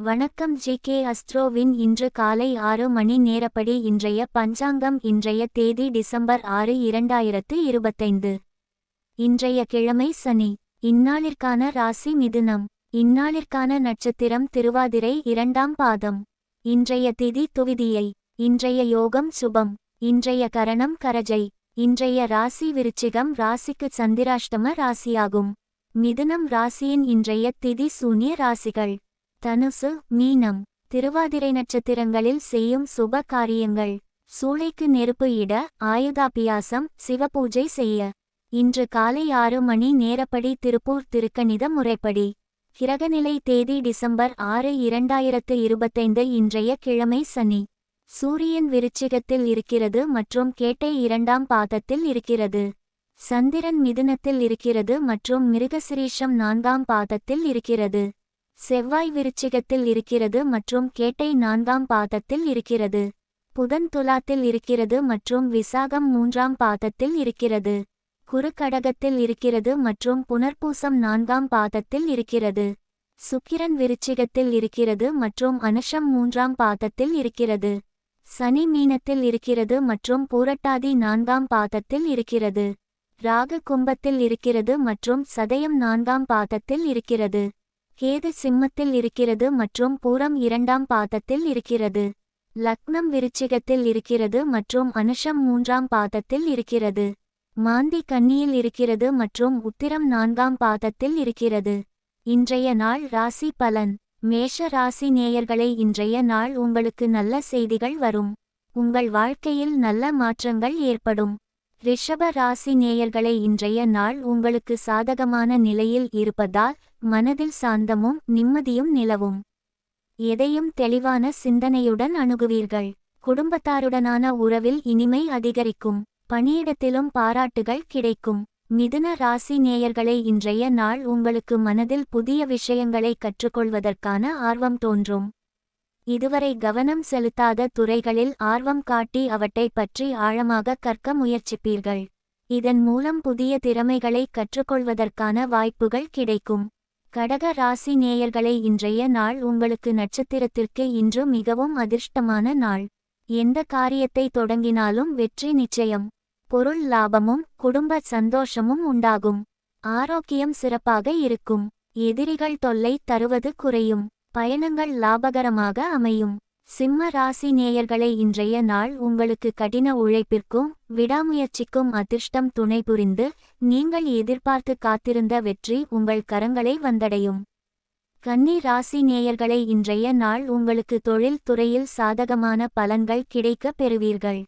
வணக்கம் G K அஸ்ட்ரோவின் இன்று காலை ஆறு மணி நேரப்படி இன்றைய பஞ்சாங்கம் இன்றைய தேதி டிசம்பர் ஆறு இரண்டாயிரத்து இருபத்தைந்து. இன்றைய கிழமை சனி. இந்நாளிற்கான ராசி மிதுனம். இந்நாளிற்கான நட்சத்திரம் திருவாதிரை இரண்டாம் பாதம். இன்றைய திதி துவிதியை. இன்றைய யோகம் சுபம். இன்றைய கரணம் கரஜை. இன்றைய ராசி விருச்சிகம் ராசிக்கு சந்திராஷ்டம ராசியாகும். மிதுனம் ராசியின் இன்றைய திதி சூன்ய ராசிகள். தனுசு மீனம் திருவாதிரை நட்சத்திரங்களில் செய்யும் சுப காரியங்கள். சூளைக்கு நெருப்பு இட ஆயுதாபியாசம் சிவபூஜை செய்ய. இன்று காலை ஆறு மணி நேரப்படி திருப்பூர் திருக்கணித முறைப்படி. கிரகநிலை தேதி டிசம்பர் ஆறு இரண்டாயிரத்து இருபத்தைந்து இன்றைய கிழமை சனி. சூரியன் விருச்சிகத்தில் இருக்கிறது மற்றும் கேட்டை இரண்டாம் பாதத்தில் இருக்கிறது. சந்திரன் மிதுனத்தில் இருக்கிறது மற்றும் மிருகசிரீஷம் நான்காம் பாதத்தில் இருக்கிறது. செவ்வாய் விருச்சிகத்தில் இருக்கிறது மற்றும் கேட்டை நான்காம் பாதத்தில் இருக்கிறது. புதன் துலாத்தில் இருக்கிறது மற்றும் விசாகம் மூன்றாம் பாதத்தில் இருக்கிறது. குறுக்கடகத்தில் இருக்கிறது மற்றும் புனர்பூசம் நான்காம் பாதத்தில் இருக்கிறது. சுக்கிரன் விருச்சிகத்தில் இருக்கிறது மற்றும் அனுஷம் மூன்றாம் பாதத்தில் இருக்கிறது. சனி மீனத்தில் இருக்கிறது மற்றும் பூரட்டாதி நான்காம் பாதத்தில் இருக்கிறது. ராகு கும்பத்தில் இருக்கிறது மற்றும் சதயம் நான்காம் பாதத்தில் இருக்கிறது. கேது சிம்மத்தில் இருக்கிறது மற்றும் பூரம் இரண்டாம் பாதத்தில் இருக்கிறது. லக்னம் விருச்சிகத்தில் இருக்கிறது மற்றும் அனுஷம் மூன்றாம் பாதத்தில் இருக்கிறது. மாந்தி கன்னியில் இருக்கிறது மற்றும் உத்திரம் நான்காம் பாதத்தில் இருக்கிறது. இன்றைய நாள் ராசி பலன். மேஷ ராசி நேயர்களை இன்றைய நாள் உங்களுக்கு நல்ல செய்திகள் வரும். உங்கள் வாழ்க்கையில் நல்ல மாற்றங்கள் ஏற்படும். ரிஷப ராசி நேயர்களை இன்றைய நாள் உங்களுக்கு சாதகமான நிலையில் இருப்பதால் மனதில் சாந்தமும் நிம்மதியும் நிலவும். எதையும் தெளிவான சிந்தனையுடன் அணுகுவீர்கள். குடும்பத்தாருடனான உறவில் இனிமை அதிகரிக்கும். பணியிடத்திலும் பாராட்டுகள் கிடைக்கும். மிதுன ராசி நேயர்களை இன்றைய நாள் உங்களுக்கு மனதில் புதிய விஷயங்களை கற்றுக்கொள்வதற்கான ஆர்வம் தோன்றும். இதுவரை கவனம் செலுத்தாத துறைகளில் ஆர்வம் காட்டி அவற்றை பற்றி ஆழமாக கற்க முயற்சிப்பீர்கள். இதன் மூலம் புதிய திறமைகளை கற்றுக்கொள்வதற்கான வாய்ப்புகள் கிடைக்கும். கடக ராசி நேயர்களை இன்றைய நாள் உங்களுக்கு நட்சத்திரத்திற்கு இன்று மிகவும் அதிர்ஷ்டமான நாள். எந்த காரியத்தை தொடங்கினாலும் வெற்றி நிச்சயம். பொருள் லாபமும் குடும்ப சந்தோஷமும் உண்டாகும். ஆரோக்கியம் சிறப்பாக இருக்கும். எதிரிகள் தொல்லை தருவது குறையும். பயணங்கள் லாபகரமாக அமையும். சிம்ம ராசி நேயர்களை இன்றைய நாள் உங்களுக்கு கடின உழைப்பிற்கும் விடாமுயற்சிக்கும் அதிர்ஷ்டம் துணை புரிந்து நீங்கள் எதிர்பார்த்து காத்திருந்த வெற்றி உங்கள் கரங்களை வந்தடையும். கன்னி ராசி நேயர்களை இன்றைய நாள் உங்களுக்கு தொழில் துறையில் சாதகமான பலன்கள் கிடைக்கப் பெறுவீர்கள்.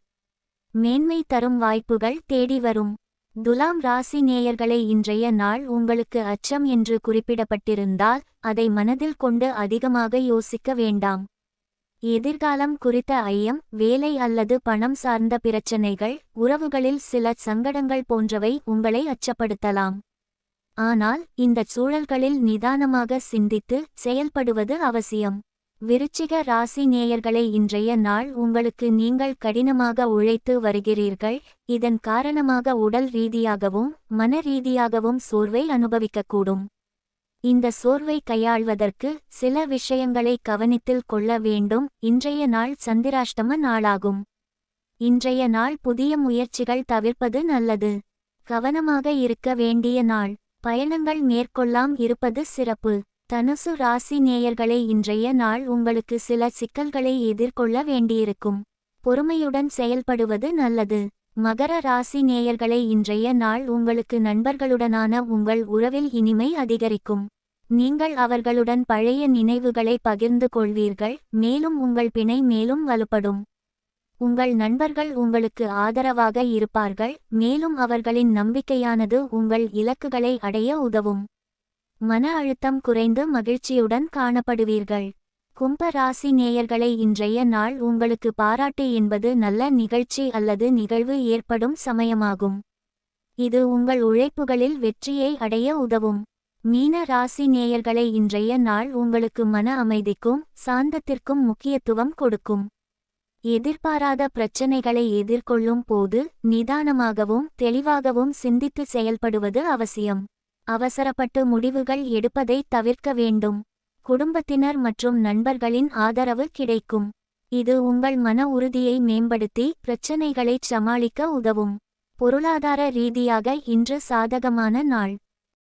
மேன்மை தரும் வாய்ப்புகள் தேடி வரும். துலாம் ராசி நேயர்களை இன்றைய நாள் உங்களுக்கு அச்சம் என்று குறிப்பிடப்பட்டிருந்தால் அதை மனதில் கொண்டு அதிகமாக யோசிக்க வேண்டாம். எதிர்காலம் குறித்த ஐயம் வேலை அல்லது பணம் சார்ந்த பிரச்சனைகள் உறவுகளில் சில சங்கடங்கள் போன்றவை உங்களை அச்சப்படுத்தலாம். ஆனால் இந்தச் சூழல்களில் நிதானமாக சிந்தித்து செயல்படுவது அவசியம். விருச்சிக ராசி நேயர்களை இன்றைய நாள் உங்களுக்கு நீங்கள் கடினமாக உழைத்து வருகிறீர்கள். இதன் காரணமாக உடல் ரீதியாகவும் மன ரீதியாகவும் சோர்வை அனுபவிக்கக்கூடும். இந்த சோர்வை கையாள்வதற்கு சில விஷயங்களை கவனித்தில் கொள்ள வேண்டும். இன்றைய நாள் சந்திராஷ்டம நாளாகும். இன்றைய நாள் புதிய முயற்சிகள் தவிர்ப்பது நல்லது. கவனமாக இருக்க வேண்டிய நாள். பயணங்கள் மேற்கொள்ளாம் இருப்பது சிறப்பு. தனுசு ராசி நேயர்களை இன்றைய நாள் உங்களுக்கு சில சிக்கல்களை எதிர்கொள்ள வேண்டியிருக்கும். பொறுமையுடன் செயல்படுவது நல்லது. மகர ராசி நேயர்களை இன்றைய நாள் உங்களுக்கு நண்பர்களுடனான உங்கள் உறவில் இனிமை அதிகரிக்கும். நீங்கள் அவர்களுடன் பழைய நினைவுகளை பகிர்ந்து கொள்வீர்கள் மேலும் உங்கள் பிணை மேலும் வலுப்படும். உங்கள் நண்பர்கள் உங்களுக்கு ஆதரவாக இருப்பார்கள் மேலும் அவர்களின் நம்பிக்கையானது உங்கள் இலக்குகளை அடைய உதவும். மன அழுத்தம் குறைந்து மகிழ்ச்சியுடன் காணப்படுவீர்கள். கும்ப ராசி நேயர்களை இன்றைய நாள் உங்களுக்கு பாராட்டு என்பது நல்ல நிகழ்ச்சி அல்லது நிகழ்வு ஏற்படும் சமயமாகும். இது உங்கள் உழைப்புகளில் வெற்றியை அடைய உதவும். மீன ராசி நேயர்களை இன்றைய நாள் உங்களுக்கு மன அமைதிக்கும் சாந்தத்திற்கும் முக்கியத்துவம் கொடுக்கும். எதிர்பாராத பிரச்சனைகளை எதிர்கொள்ளும் போது நிதானமாகவும் தெளிவாகவும் சிந்தித்து செயல்படுவது அவசியம். அவசரப்பட்டு முடிவுகள் எடுப்பதை தவிர்க்க வேண்டும். குடும்பத்தினர் மற்றும் நண்பர்களின் ஆதரவு கிடைக்கும். இது உங்கள் மன உறுதியை மேம்படுத்தி பிரச்சனைகளைச் சமாளிக்க உதவும். பொருளாதார ரீதியாக இன்று சாதகமான நாள்.